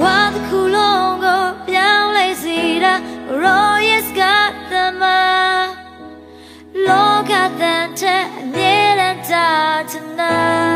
ဝတစ်ခုလုံးကိုပြောင်းလဲစေတာ Royal Scott သမားလောကတန်တဲ့အမြဲတမ်းတာချင်တာ